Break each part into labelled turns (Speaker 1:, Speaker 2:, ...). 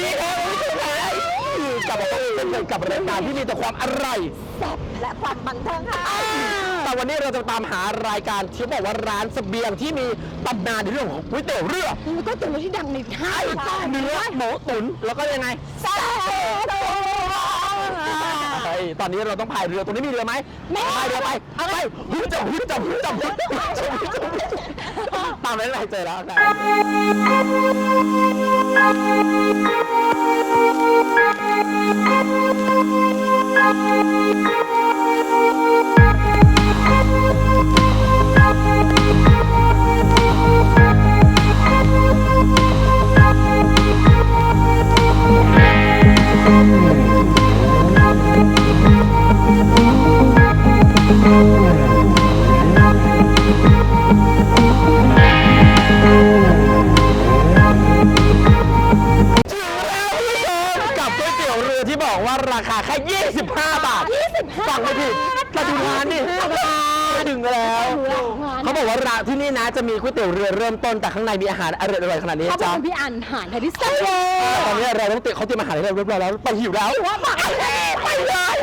Speaker 1: ดีครับคุณผู้ชมครับกลับมาพบกันเช่นเคยกับรายการที่มีแต่ความอร่อย
Speaker 2: แซ่บและความบันเทิงค่ะ
Speaker 1: แต่วันนี้เราจะตามหารายการที่บอกว่าร้านเสบียงที่มีตำนานในเรื่องของก๋วยเตี๋ยวเรือ
Speaker 2: มันก็ตัวที่ดังในไทย
Speaker 1: เนื้อหมูตุ๋นแล้วก็ยังไง
Speaker 2: แซ่บ
Speaker 1: เฮ้ย ตอนนี้เราต้องพายเรือ ตรงนี้มีเรือไหมไม่ พายเรือไปเอาไปฮึจับฮึจับฮึจับฮึจับฮึจับตามไปไหนเจอแล้วครับกับ แล้วเขาบอกว่าร้านที่นี่นะจะมีก๋วยเตี๋ยวเรือเริ่มต้นแต่ข้างในมีอาหารอร่อยๆขนาดนี้
Speaker 2: เขาเป็
Speaker 1: จ้า
Speaker 2: นพี่อันหารไทยที่แซ่บ
Speaker 1: ตอนนี้เราต้องเตะเขาเตรียมอาหารให้เราเรียบร้อยแล้วไปหิวแล้ว ว่าไปเลยไปเลย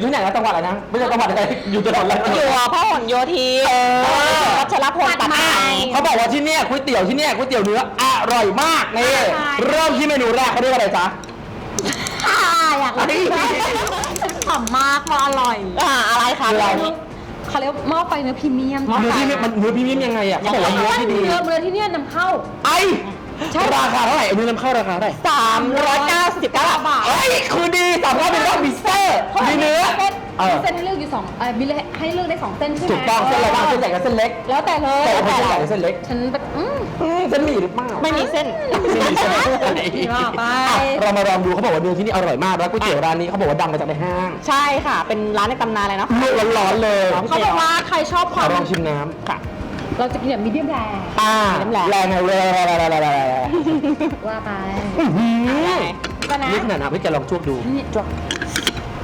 Speaker 1: อยู่ที่ไหนนะจังหวัดอะไรนะ ไม่ใช่จังหวัดอะไรอยู่จังหวัดอะไร
Speaker 2: อยู่พหลโยธีวัชรพลตัดไม้
Speaker 1: เขาบอกว่าที่เนี่ยก๋วยเตี๋ยวที่เนี่ยก๋วยเตี๋ยวเนื้ออร่อยมากนี่เริ่มที่เมนูแรกเขาเรียกว่าอะไรจ๊ะ
Speaker 2: ค่ะอยากรู้ขำมากเพราะอร่อยอ่าอะไรคะ
Speaker 1: คืออะไร
Speaker 3: เขาเรียกว่าหม้อไฟเนื้อพรีเมียม
Speaker 1: เนื้อที่มันเนื้อพรีเมียมยังไงอะเขาบอกว่าเนื้อที่ดี
Speaker 3: เนื้อเนื้อที่เนี่ยนำเข้า
Speaker 1: ไอ้ ราคาเท่าไหร่เอาเนื้อนำเข้าราคาเท่าไหร่
Speaker 2: สามร้อยเก้าสิบเก้าบาท
Speaker 1: เอ้ยคือดีสามร้อยเป็นรอบมิสเตอร์มีเนื้อ
Speaker 3: เส้น
Speaker 1: เออ
Speaker 3: มีเส้นให้เลือกอยู่สองเออมีให้เลือกได้สองเส้นใช่ไหม
Speaker 1: ถูกต้องเส้นอะไรบ้างเส้นใหญ่กับเส้นเล็ก
Speaker 3: แล้วแต่เลย
Speaker 1: แต่ว่าเป็นเส้นใหญ่หรือเส้นเล็ก
Speaker 3: ฉันแบบอืม
Speaker 1: อืมเส้นหมี่หรือเปล่า
Speaker 2: ไม่มีเส้น
Speaker 1: ไม่มีเส้น
Speaker 3: ว่าไป
Speaker 1: อะเรามาลองดูเขาบอกว่าเนื้อที่นี่อร่อยมากแล้วก๋วยเตี๋ยวร้านนี้เขาบอกว่าดังมาจากในห้าง
Speaker 2: ใช่ค่ะ เป็นร้านในตำนานเลยเนาะ
Speaker 1: ลวกร้อนๆเลย
Speaker 3: เขาบอกว่าใครชอบค
Speaker 1: ข
Speaker 3: วา
Speaker 1: อ
Speaker 3: ม
Speaker 1: ลองชิมน้ำค่ะ
Speaker 3: เราจะกินแบบมีเดียมแร
Speaker 1: อ่าแรงไงแรงแรงแรงแรงแรงแรง
Speaker 3: ว่าไป
Speaker 1: อื้อหือ
Speaker 3: ก็นะ
Speaker 1: นี่ขนาดนะพี่จะลองชวบดู
Speaker 3: นี่จวก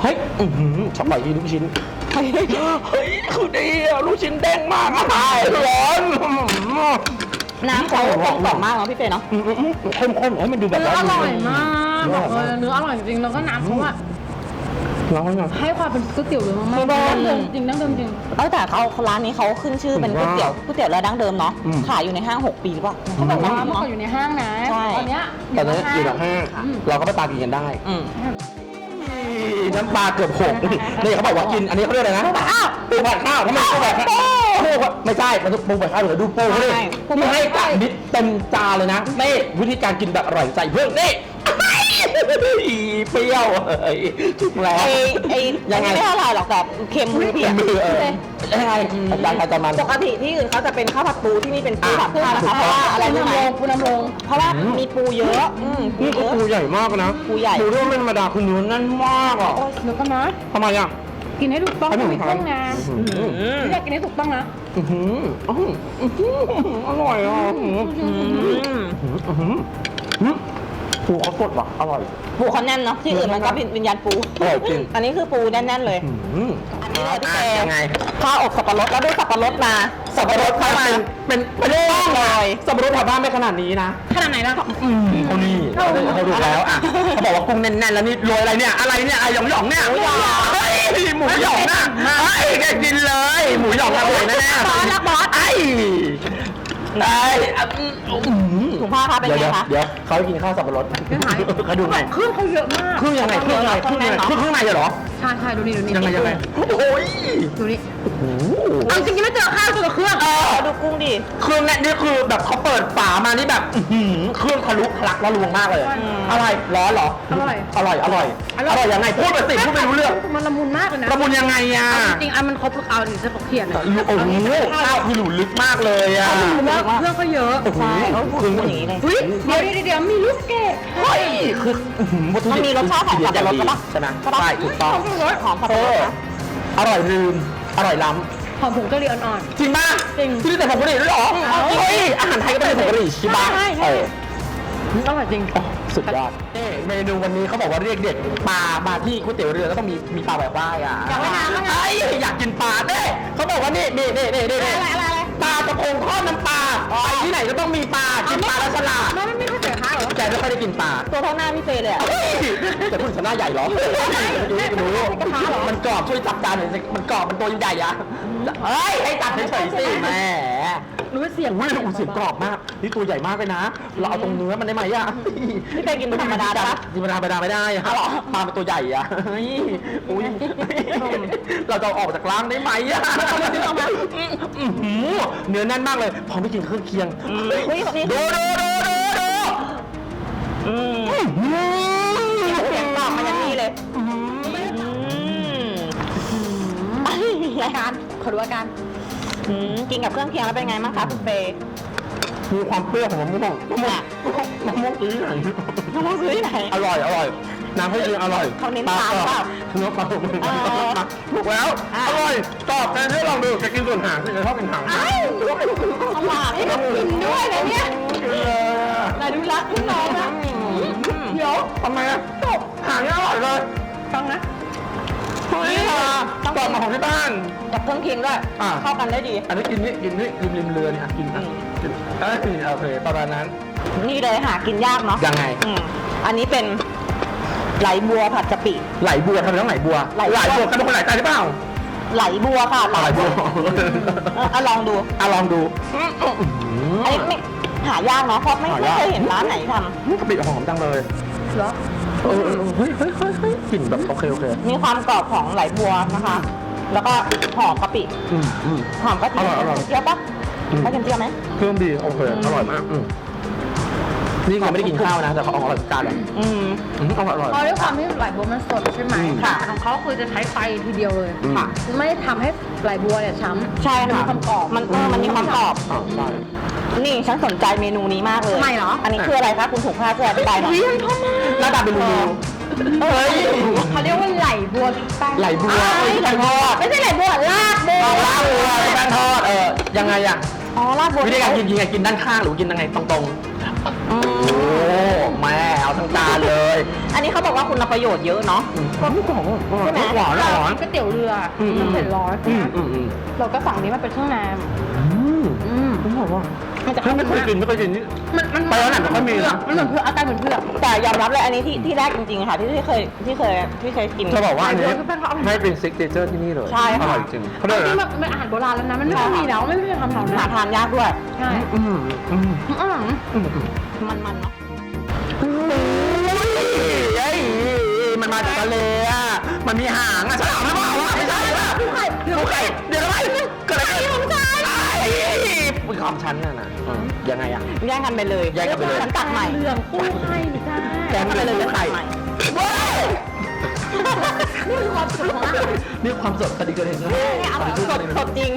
Speaker 1: เฮ้ยอื้อหือช็อปปล่อยที่ลูกชิ้นเฮ้ยเฮ้ยคือดีอะลูกชิ้นเด้งมากอะร้อน
Speaker 2: น้ำเขากลมกล่อมมากเนาะพี่เฟยเนาะ
Speaker 1: อืมอืมอืมเข้มข้นให้มันดูแบบ
Speaker 3: เนื้ออ
Speaker 1: ร้อน
Speaker 3: ร่อยมากบอกเลยเนื้ออร่อยจริงแล้วก็น้ำเขาอะ
Speaker 1: ร้อนอะ
Speaker 3: ให้ความเป็นก๋วยเตี๋ยวเรือมากๆดั้งเดิมจริงดั้งเดิมจริง
Speaker 2: เออแต่เขาร้านนี้เขาขึ้นชื่อเป็นก๋วยเตี๋ยวก๋วยเตี๋ยวเรือดั้งเดิมเนาะ
Speaker 1: อืม
Speaker 2: ขายอยู่ในห้าง 6 ปีหรือเปล่า
Speaker 3: เขาบอกว่าเมื่อก่อนอยู่ในห้างนะ
Speaker 2: ใช่
Speaker 3: ตอนเนี้ย
Speaker 1: ตอนนี้อยู่ในห้าง
Speaker 3: อืม
Speaker 1: เราก็ไปตามกินกันได้
Speaker 2: อืม
Speaker 1: น้ำปลาเกือบหกนี่เขาบอกว่ากิน อันนี้เขาเรียกอะไรนะ ปูผัดข้าวปูผัดข้าวทำไมปูผัดข้าวปูผัดไม่ใช่ มันต้องปูผัดข้าวเหรือดูปูเขาดิปูให้กับนิดเต็มจานเลยนะนี่วิธีการกินแบบอร่อยใจเพื่อนนี่ เปรี้ยวเฮ้ยถูกแล้ว
Speaker 2: ไอ้ไอ้
Speaker 1: ยังไง
Speaker 2: ไม่เท่าไหร่หรอกแต่เค็มมือเพีย
Speaker 1: มือเออยังไงอาจารย์ใครจะมัน
Speaker 2: ปกติที่อื่นเขาจะเป็นข้าวผัดปูที่นี่เป็นปูผัดข้าวนะคะเพราะว่าอะไรรู้ไหม
Speaker 3: ปูน้ำลง
Speaker 2: เพราะว่ามีปูเยอะอืมปู
Speaker 1: นี่
Speaker 2: เย
Speaker 1: ก็
Speaker 2: อะ
Speaker 1: ปูใหญ่มากนะ
Speaker 2: ปูใหญ่
Speaker 1: ปูที่ไม่ธรรมดาคือเนื้อแน่นมากอะ
Speaker 3: เดี๋ยวกันนะ
Speaker 1: ทำไมอะ
Speaker 3: กินให้ถูกต้อง
Speaker 1: ให้ผม
Speaker 3: ถูกต้องนะ
Speaker 1: ทำ
Speaker 2: อืม
Speaker 3: อยากกินให้ถูกต้องนะ
Speaker 1: อื้อหืออื้อหืออื้อหืออร่อยอะอื้อหือ
Speaker 2: อืม
Speaker 1: อื้อหืออื้อหือ ปูเขาสดว่ะอร่อย
Speaker 2: ปูเขาแน่นเนาะที่อื่นมันก็เป็นวิญญาณปู
Speaker 1: อร่อยจริง
Speaker 2: อันนี้คือปูแน่นๆเลย
Speaker 1: อื้อหือ
Speaker 2: อันนี้เลยพี่เจ
Speaker 1: ยังไง
Speaker 2: ข้าวอบสับปะรดแล้วด้วยสับปะรดมา
Speaker 1: สับปะรดเข้ามา เป็นเป็นเรื่องเลยสับปะรดแถวบ้านไม่ขนาดนี้นะ
Speaker 3: ขนาดไหนล่ะ
Speaker 1: อืมเขานี่เขาดูเขาดูแล้วอะเขาบอกว่ากุ้งแน่นๆแล้วนี่โรยอะไรเนี่ย อะไรเนี่ยไอ้หยองหยองๆเนี่ยหมูหยองเฮ้ยหมูหยองนะเฮ้ยแกกินเลย หมูหยองอร่อยแน่ๆ
Speaker 2: บอสรักบอส
Speaker 1: ไอ้ ได้อะอืมอืม
Speaker 2: ถุงผ้าคะเป็น
Speaker 1: เดี๋ยว
Speaker 2: ไง
Speaker 1: เดี๋ยว
Speaker 2: คะ
Speaker 1: เดี๋ยวเขาให้กินข้าวสับปะรดเขาดูไง
Speaker 3: เครื่องเขาเยอะมาก
Speaker 1: เครื่องยังไงเครื่องยังไงเครื่องยังไงเครื่องข้างในเหรอ
Speaker 3: ใช่ใช่ดูนี่ดูนี่
Speaker 1: ยังไงยังไงโอ้ย
Speaker 3: ดูนี่
Speaker 1: โอ้โห
Speaker 3: เอาจริงๆไม่เจอข้าวเจอเครื่อง
Speaker 2: เออดูกุ้งดิ
Speaker 1: เครื่องเนี่ยนี่คือแบบเขาเปิดฝามานี่แบบอื้อหือเครื่องทะลุทะลักละลวงมากเลย
Speaker 2: อืม
Speaker 1: อะไรร้อนเหรอ
Speaker 3: อร่อย
Speaker 1: อร่อยอร่อยอร่อยยังไงพูดไปสิพูดไม่รู้เรื่อง
Speaker 3: มันละมุนมากเลยนะ
Speaker 1: ละมุนยังไงอะ
Speaker 3: จริงๆอันมันครบทุกเอาถึงจะบอกเขียน
Speaker 1: โอ้โหข้าวคือหลุลึกมากเลยอะ
Speaker 3: เครื่องก็เยอะ
Speaker 1: โอ้โห
Speaker 2: ใช่เขาพูดอย่างนี้เลย
Speaker 3: อุ้ยเดี๋ยวเดี๋ยวเดี๋ยวมีลูกเกด
Speaker 1: เฮ้ยคืออื้อหือวัตถุดิบ
Speaker 2: มันมีรสชาติของสับปะรด
Speaker 1: ดี
Speaker 2: ปะ
Speaker 1: ใช่ไหม
Speaker 2: ใช่ปะ
Speaker 1: ใช่ถูกต้อง
Speaker 2: หอมสับ
Speaker 1: เอ
Speaker 2: ปะรด
Speaker 1: อ
Speaker 2: นะ
Speaker 1: อร่อยลืม อร่อยล้
Speaker 3: หอมผงกะหรี่อ่อนำ
Speaker 1: จริงป่ะ
Speaker 3: จริง
Speaker 1: ที่นี่แต่ผงกะหรี่ด้วยเหรอ
Speaker 3: เอา
Speaker 1: เฮ้ยอาหารไทยก็เป็นผงกะหรี่ใช่ปะ
Speaker 3: ใช่ใช่
Speaker 1: เออ
Speaker 3: ๆอร่อยจริง
Speaker 1: สุดยอดนี่เมนูวันนี้เขาบอกว่าเรียกเด็กปลามาที่ก๋วยเตี๋ยวเรือก็ต้องมีมีปลาแบบว่ายอะ
Speaker 3: อยากว่ายน้ำบ้างอะ
Speaker 1: ไอ้อยากกินปลาเด้เขาบอกว่านี่นี่นี่นี่นี่
Speaker 3: อะไรอะไรอะไร
Speaker 1: ปลากระพงทอดน้ำปลาไปที่ไหนก็ต้องมีปลากินปลาแล้วฉลาด
Speaker 3: ไม่ไม่ไม่ค่อยเสียค่าเหรอ
Speaker 1: แกไม่ค่อยได้กินปลา
Speaker 2: ตัวเท่าหน้าพี่เฟยเลยอะ
Speaker 1: เฮ้ยแต่พูดถึงหน้าใหญ่เหรอรู้รู้มันกรอบช่วยจับจานหน่อยสิมันกรอบมันตัวใหญ่อะเฮ้ยให้จับเฉยๆสิแหม
Speaker 3: รู้ว่าเสียง
Speaker 1: อุ้ยอุ้ยเสียงกรอบมาก นี่ตัวใหญ่มากเลยนะ เราเอาตรงเนื้อมันได้ไหมอะ
Speaker 2: พี่เฟยกินเป็นธรรมดาได้ปะ
Speaker 1: กินธรรมดาไม่ได้อะปลาเป็นตัวใหญ่อะเฮ้ยอุ้ยเราจะเอาออกจากร้านได้ไหมอะอื้อหือ เนื้อแน่นมากเลยพอไม่กินเครื่องเคียง
Speaker 2: เฮ้ยนี่
Speaker 1: ดูดูดูดูดู
Speaker 2: อืม
Speaker 1: อื้อหือ
Speaker 2: เสียงกรอบมาอย่างนี้เลยอืม
Speaker 3: อาการขอดูอาการ
Speaker 2: อืมกินกับเครื่องเคียงแล้วเป็นไงบ้างคะคุณเฟย
Speaker 1: มีความเปรี้ยวของมะม่วงมะม่วงมะม่วงซื้อที่ไหน
Speaker 2: น้องซื้อที่ไหน
Speaker 1: อร่อยอร่อย น้ำให้ยืนอร่อย
Speaker 2: เขาเน้นปลาเปล่า
Speaker 1: เนื้อปลาถูก
Speaker 2: เออ
Speaker 1: ถูกแล้ว
Speaker 2: อะ
Speaker 1: อร่อย ตอบแทนให้ลองดูจะกินส่วนหางสิจะชอบกินหาง
Speaker 2: เอาหวานให้เรากินด้วยนะเนี่ยไหนดูรักคุณน้องนะ
Speaker 1: เดี๋ยวทำไมอะตบหางนี่อร่อยเลย
Speaker 3: ฟังนะ
Speaker 1: เฮ้ยตอบมาของที่บ้าน
Speaker 2: กับเครื่องเคียงด้วย
Speaker 1: อะ
Speaker 2: เข้ากันได้ดี
Speaker 1: อันนี้กินนี่กินนี่ริมริมเรือเนี่ยอะกินอะ
Speaker 2: อืม
Speaker 1: กินเอ้ยโอเคประมาณนั้น
Speaker 2: นี่เลยหากินยากเนาะ
Speaker 1: ยังไง
Speaker 2: อืมอันนี้เป็น ไหลบัวผัดกะปิ
Speaker 1: ไหลบัวทำไมต้องไหลบัว
Speaker 2: ไหลบัว
Speaker 1: บัวกันเป็นคนไหลใจหรือเปล่า
Speaker 2: ไหลบัวค่ะ
Speaker 1: ไหลบัว
Speaker 2: เออเอาลองดู
Speaker 1: อะลองดู
Speaker 2: อันนี้ไม่หายากเนาะเพราะไม่
Speaker 1: หา
Speaker 2: ไม่
Speaker 1: ยาก
Speaker 2: เคยเห็นร้านไหนท
Speaker 1: นี่กะปิหอมจังเลย
Speaker 3: เหรอ
Speaker 1: เออเออเฮ้ยเฮ้ยเฮ้ยเฮ้ยกลิ่นแบบโอเคโอเคำ
Speaker 2: มีความกรอบของไหลบัวนะคะ แล้วก็หอมกะปิ
Speaker 1: อืมอืม
Speaker 2: หอมกะทิ
Speaker 1: อร่อยอร่อย
Speaker 2: เจียวปะ
Speaker 1: อืม
Speaker 2: กระเทียมเจียวไหม
Speaker 1: เครื่องดีโอเค
Speaker 2: อืม
Speaker 1: อร่อยมากอืม นี่ยังไม่ได้กินข้าวนะ แต่เขาเอาอร่อยจานเลย
Speaker 2: อืม
Speaker 1: อืมอร่อยอร่อย
Speaker 3: เพราะด้วยความที่ไหลบัวมันสดใช่ไหม
Speaker 1: อืม
Speaker 3: ค่ะของเขาคือจะใช้ไฟทีเดียวเลย
Speaker 1: อืม
Speaker 3: ค่ะ ไม่ทำให้ไหลบัวเนี่ยช้ำ
Speaker 2: ใช่
Speaker 3: มัน
Speaker 2: ค่ะ
Speaker 3: มีความกรอบ
Speaker 2: มันเออมันมีความกรอบ
Speaker 1: อ่าใช่
Speaker 2: นี่ฉันสนใจเมนูนี้มากเลย
Speaker 3: ทำไมเหรอ
Speaker 2: อันนี้คืออะไรคะคุณถูกพาช่วยอธิบายหน่อย
Speaker 3: อุ๊ยมันชอบมาก
Speaker 1: หน้าตาเป็นรู
Speaker 2: เอ้ย
Speaker 3: เขาเรียกว่าไหลบัวพริกแป้ง
Speaker 1: ไหลบัว
Speaker 2: อ้ายไหลบัว
Speaker 3: ไม่ใช่ไหลบัวลาดบัว
Speaker 1: เอาลาบบัวแป้งทอด เออยังไงอะ
Speaker 2: อ๋อลาดบัว
Speaker 1: วิธีการกินกินไงกินด้านข้างหรือกินยังไงตรง
Speaker 2: อื
Speaker 1: ๆ
Speaker 2: ม
Speaker 1: โอ้แม่เอาทั้งจานเลย
Speaker 2: อันนี้เขาบอกว่าคุณประโยชน์เยอะเนาะ
Speaker 1: ความไม่กรอบ
Speaker 2: ใช่ไหม
Speaker 1: หวานหวาน
Speaker 3: ก๋วยเตี๋ยวเรือ
Speaker 1: อืม
Speaker 3: น้ำเผ็ดร้อน
Speaker 1: อืมอืมอืม
Speaker 3: เราก็สั่งนี้มาเป็นเครื่องแนม
Speaker 1: อืม
Speaker 3: อืม
Speaker 1: ผม บอกว่า
Speaker 3: มันจะ
Speaker 1: เฮ้ยไม่เคยกินไม่เคยกินนี่
Speaker 3: มันมัน
Speaker 1: ไปร้านไหนไม่ค่อยมีนะ
Speaker 3: มันเหมือนเผือกอาการเหมือนเผือก
Speaker 2: แต่ยอมรับเลยอันนี้ที่ที่แรกจริงๆค่ะที่ที่เคยที่เคยที่เคยกิน
Speaker 1: จะบอกว่าอันนี้
Speaker 3: ไหลบัวคือแป้งทอด
Speaker 1: ให้เป็นซิกเนเจอร์ที่นี่เลย
Speaker 2: ใช่ค่ะ
Speaker 1: อร่อยจริงเขาเรียกอะไร
Speaker 3: ที่
Speaker 1: นะ
Speaker 3: มันเป็นอาหารโบราณแล้วนะมันไม่ค่อยมีแล้วไม่ได้ทำแถว
Speaker 2: หา
Speaker 3: นั้น
Speaker 2: ทานยากด้วย
Speaker 3: ใช่
Speaker 1: อืมอืม
Speaker 3: อืม
Speaker 1: อืมอืม
Speaker 2: มันๆเนาะ
Speaker 1: เฮ้ยมันมาจากทะเลอะ มันมีหางอะฉลามหรือเปล่าวะไม่ใช่ป่ะผู้ไข่ผู้ไข่เดี๋ยวอะไรเกิ ปุ้ยความชั้นน่ะนะเออยังไงอะ
Speaker 2: แย่งกันไปเลย
Speaker 1: แยกกันไปเลย
Speaker 2: ฉันตักใหม่
Speaker 3: เหลืองกุ้งไข่ไม่ใช่
Speaker 1: แกงไปเลยผู้ไข่
Speaker 2: ใหม่
Speaker 1: เว้ย
Speaker 3: นี่คือความสุขของอาหาร
Speaker 1: นี่ความสดคดีเกิดเหตุนะ
Speaker 2: เนี่ยอร่อยสดสดจริง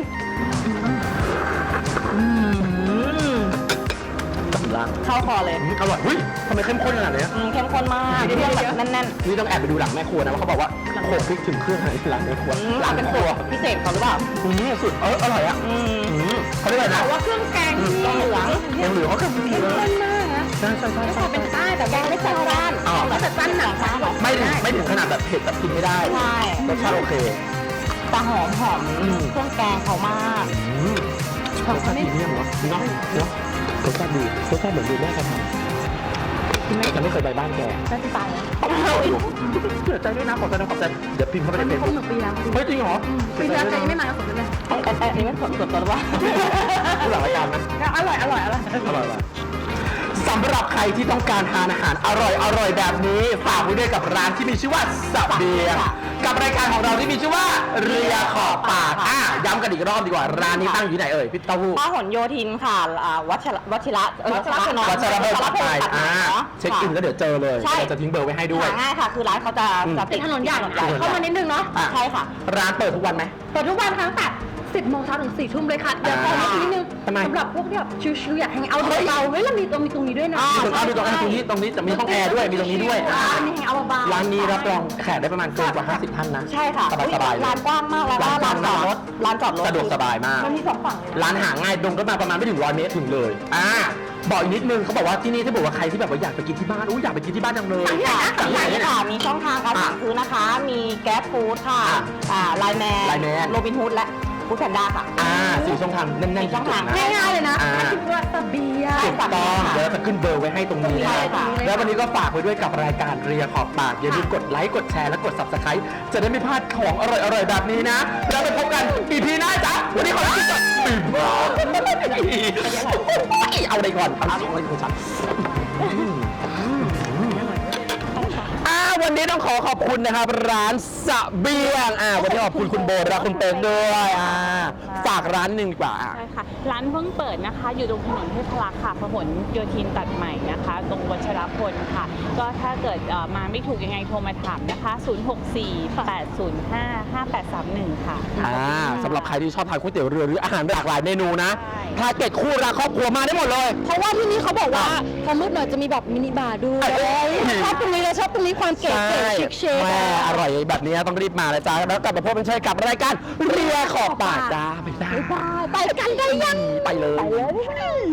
Speaker 2: อืม
Speaker 1: กำลัง
Speaker 2: เข้าคอเลย
Speaker 1: อืมอร่อยเฮ้ยทำไมเข้มข้นขนาดนี้
Speaker 2: อืมเข้มข้นมากเครื่องแบบแน่น
Speaker 1: นี่ต้องแอบไปดูหลังแม่ครัวนะว่าเขาบอกว่า โขลกพริกถึงเครื่องอะไรหลังแม่ครัว
Speaker 2: ๆอืม
Speaker 1: หลัง
Speaker 2: เป็น
Speaker 1: ค
Speaker 2: สู
Speaker 1: รัว
Speaker 2: ตรพิเศษเขาหรือเปล่า
Speaker 1: อืมสุดเอออร่อยอะ
Speaker 2: อืม
Speaker 1: อืมเขาเรียกอะไร
Speaker 3: แต่
Speaker 1: นะ
Speaker 3: ว่าเครื่องแกงที่นี่
Speaker 2: ต้องเหลือง
Speaker 1: ยังเหลือเขาก็มี
Speaker 3: เข้ม
Speaker 1: เลย
Speaker 3: ข้นมากนะ
Speaker 1: ใช่ใช่ใช่
Speaker 3: ไม่
Speaker 1: ใช่
Speaker 3: พอเป็นใต้แต่แกงไม่จัดจ้าน
Speaker 1: อ๋อ
Speaker 3: ไม่จัดจ้านหนักค่ะ
Speaker 1: ไม่ถึงไม่ถึงขนาดแบบเผ็ดแบบกินไม่ได้
Speaker 2: ใช่
Speaker 1: รสชาติโอเค
Speaker 2: แต่หอมหอม
Speaker 1: อืม
Speaker 2: เครื่องแกงเขามาก
Speaker 1: อืมรสชาติพรีเมียมเนาะเนาะเนาะรสชาติดีรสชาติเหมือนดูแม่เขาท ฉันไม่เคยไปบ้านแก
Speaker 3: น่าจะตายแล้ว
Speaker 1: เสียใจด้วยนะขอแสดงความเสียใจเดี๋ยวพิมพ์เข้าไปในเฟซ
Speaker 3: ครบ
Speaker 1: บุ๊ก
Speaker 3: หนึ่งปีแล้ว
Speaker 1: เฮ้ยจริงเหรอ
Speaker 3: ปีแล้วใจไม่มาแล้วผมเลย
Speaker 2: ไอ้ไอ้ไอ้ไม่สดสดตัวว่า
Speaker 1: ผู้หลังรายการนะ
Speaker 3: อร่อยอร่อยอร่อย
Speaker 1: อร่อยว่ะ สำหรับใครที่ต้องการทานอาหารอร่อยอร่อยแบบนี้ฝากไว้ด้วยกับร้านที่มีชื่อว่าสับเบียงกับรายการของเราที่มีชื่อว่า เรือขอบปากอะย้ำกันอีกรอบดีกว่าร้านนี้ตั้งอยู่ที่ไหนเอ่ยพี่เต้าหู้
Speaker 2: พหลโยธินค่ะอ่าวัชระวัชิระเอ้ยวัชระพนม
Speaker 1: วัชรพลปักไป
Speaker 2: วัชรพลปัก
Speaker 1: อ่า
Speaker 2: เนาะ
Speaker 1: เช็คอินแล้วเดี๋ยวเจอเลย
Speaker 2: ใช่
Speaker 1: เราจะทิ้งเบอร์ไว้ให้ด้วย
Speaker 2: หาง่ายค่ะ คือร้านเขาจะ
Speaker 1: อืม
Speaker 2: จะ
Speaker 3: เป็นถนนใหญ่
Speaker 2: ถนนใหญ่
Speaker 3: เข้ามานิดนึงเนาะ
Speaker 1: อะ
Speaker 2: ใช่ค่ะ
Speaker 1: ร้านเปิดทุกวันไหม
Speaker 3: เปิดทุกวันทั้งแต่ 10โมงเช้าถึง4ทุ่มเลยค่ะเดี๋ยวขอนิดนิดนึง
Speaker 1: ทำไม
Speaker 3: สำหรับพวกที่แบบชิวๆอยากแฮงเอาท์เบาๆเฮ้ยเรามีตรงมีตรงนี้ด้วยนะ
Speaker 2: อ่า
Speaker 1: มีตรงนี้ตรงนี้ตรงนี้ตรงนี้จะมีห้องแอร์ด้วยมีตรงนี้ด้วย
Speaker 3: อ่ามีแฮงเอาท์เบาๆ
Speaker 1: ร้านนี้รับรองแขกได้ประมาณเกินกว่า 50 ท่านนะ
Speaker 2: ใช่ค่ะ
Speaker 1: สบายสบายๆเลย
Speaker 2: ร้านกว้างมากแล้วก็
Speaker 1: ร้า
Speaker 2: ร้านน
Speaker 1: ก
Speaker 2: จ
Speaker 1: ว้างมาก
Speaker 2: อดรถร้านจอดรถ
Speaker 1: สะดวกสบายมาก
Speaker 3: มันมีสองฝั่งเลยนะ
Speaker 1: ร้านหาง่ายตรงก็มาประมาณไม่ถึงร้อยเมตรถึงเลย อ่า บอกอีกนิดนึงเขาบอกว่าที่นี่ที่บอกว่าใครที่แบบว่าอยากไปกินที่บ้านอู้อยากไปกินที่บ้านจังเลย
Speaker 2: ค่ะ
Speaker 1: สั่ง
Speaker 2: มี
Speaker 1: ที่ไหนเนี่ย
Speaker 2: ค่ะ มีช่องทางการ
Speaker 1: อะ
Speaker 2: สั่งซื้อนะคะ มีแก๊สฟู้ดค่ะ
Speaker 1: อะ
Speaker 2: อ่าไลน์แมน
Speaker 1: Line-Man
Speaker 2: โรบินฮูดและ ฟู้ดแพนด้าค่ะ
Speaker 1: อ่าสี่ช่องทางแน่นๆ
Speaker 2: สี่ช่องทาง
Speaker 1: จุดๆนะ
Speaker 3: ง่ายๆเลยนะ
Speaker 1: อ่า
Speaker 3: ถ้าคิดว่าสเบียร์
Speaker 1: ถูกต้องเดี๋ยวเราจะขึ้นเบอร์ไว้ให้ตรงนี้
Speaker 2: ใช่
Speaker 1: นะ
Speaker 2: ค่ะ
Speaker 1: แล้ววันนี้ก็ฝากไว้ด้วยกับรายการเรียขอบปาก อย่าลืมกดไลค์ กดแชร์ และกด subscribe จะได้ไม่พลาดของอร่อยๆ แบบนี้นะ แล้วไปพบกันอีพีหน้าจ้ะวันนี้ขอลาไปก่อนปีบ้าเอาอะไรก่อน เอาอะไรของฉันอ่าวั นนี้ต้องขอขอบคุณนะครับ ร้านสะเบียงอ่าวันนี้ขอบคุณคุณโบและคุณเป๊กด้วยอ่าฝากร้านหนึ่งดีกว่าอะ
Speaker 4: ใช่ค่ะ ร้านเพิ่งเปิดนะคะ อยู่ตรงถนนเทพรักษ์ค่ะพหลโยธินตัดใหม่นะคะ ตรงวัชรพลค่ะ ก็ถ้าเกิดเอ่อมาไม่ถูกยังไงโทรมาถามนะคะ 064-805-5831 ค่ะ
Speaker 1: อ่าสำหรับใครที่ชอบทานก๋วยเตี๋ยวเรือหรืออาหารหลากหลายเมนูนะ
Speaker 4: ใช่
Speaker 1: ถ้าเกิดคู่รักครอบครัวมาได้หมดเลย
Speaker 3: เพราะว่าที่นี่เขาบอกว่าพอมืดหน่อยจะมีแบบมินิบาร์ด้วย
Speaker 1: เอ้ย
Speaker 3: ชอบตรงนี้เลยชอบตรงนี้ความเก๋
Speaker 1: ใช่
Speaker 3: ๆชิคเชค
Speaker 1: แม่อร่อยแบบนี้ต้องรีบมาเลยจ้าแล้วกลับมาพบกันเช่นกับรายการเรือขอบปากจ้าไปจ้า
Speaker 3: ไปกันได้ยัง
Speaker 1: ไปเลย
Speaker 3: ไปเลย